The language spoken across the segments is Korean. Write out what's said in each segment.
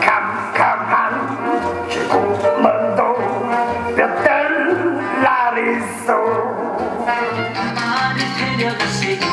캄캄한 지구먼도 몇 달 날 있어. 나를 데려가시고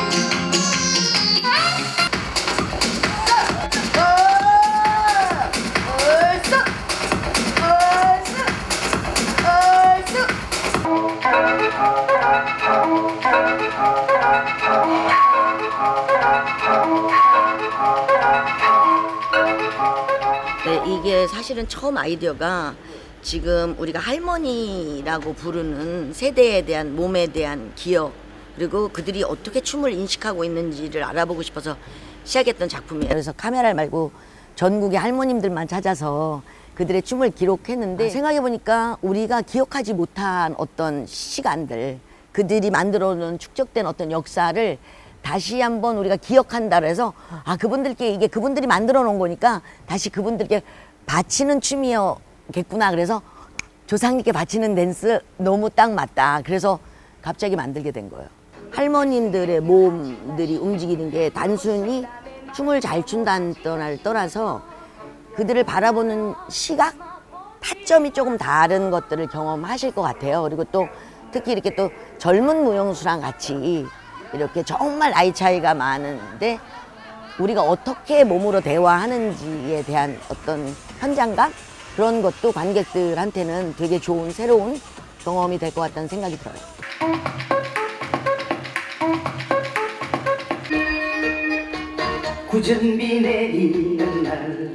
네, 이게 사실은 처음 아이디어가 지금 우리가 할머니라고 부르는 세대에 대한 몸에 대한 기억 그리고 그들이 어떻게 춤을 인식하고 있는지를 알아보고 싶어서 시작했던 작품이에요. 그래서 카메라를 말고 전국의 할머님들만 찾아서 그들의 춤을 기록했는데 생각해 보니까 우리가 기억하지 못한 어떤 시간들 그들이 만들어 놓은 축적된 어떤 역사를 다시 한번 우리가 기억한다 그래서 아 그분들께 이게 그분들이 만들어 놓은 거니까 다시 그분들께 바치는 춤이었겠구나. 그래서 조상님께 바치는 댄스 너무 딱 맞다. 그래서 갑자기 만들게 된 거예요. 할머님들의 몸들이 움직이는 게 단순히 춤을 잘 춘다는 떠날 떠나서 그들을 바라보는 시각? 타점이 조금 다른 것들을 경험하실 것 같아요. 그리고 또 특히 이렇게 또 젊은 무용수랑 같이 이렇게 정말 나이 차이가 많은데 우리가 어떻게 몸으로 대화하는지에 대한 어떤 현장감? 그런 것도 관객들한테는 되게 좋은 새로운 경험이 될 것 같다는 생각이 들어요. 굳은 비 내리는 날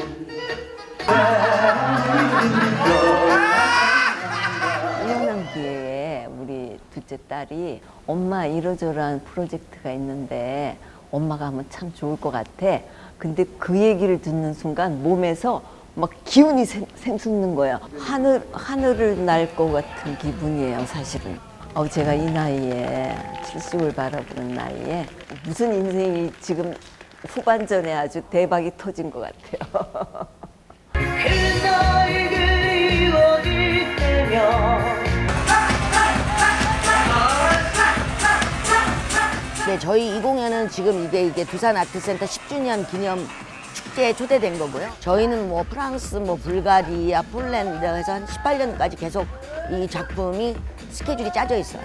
둘째 딸이 엄마 이러저러한 프로젝트가 있는데 엄마가 하면 참 좋을 것 같아. 근데 그 얘기를 듣는 순간 몸에서 막 기운이 샘, 샘솟는 거야. 하늘 하늘을 날 것 같은 기분이에요, 사실은. 어, 제가 이 나이에 70을 바라보는 나이에 무슨 인생이 지금 후반전에 아주 대박이 터진 것 같아요. 네, 저희 이 공연은 지금 이게 이게 두산 아트센터 10주년 기념 축제에 초대된 거고요. 저희는 뭐 프랑스, 뭐 불가리아, 폴란드 해서 한 18년까지 계속 이 작품이 스케줄이 짜져 있어요.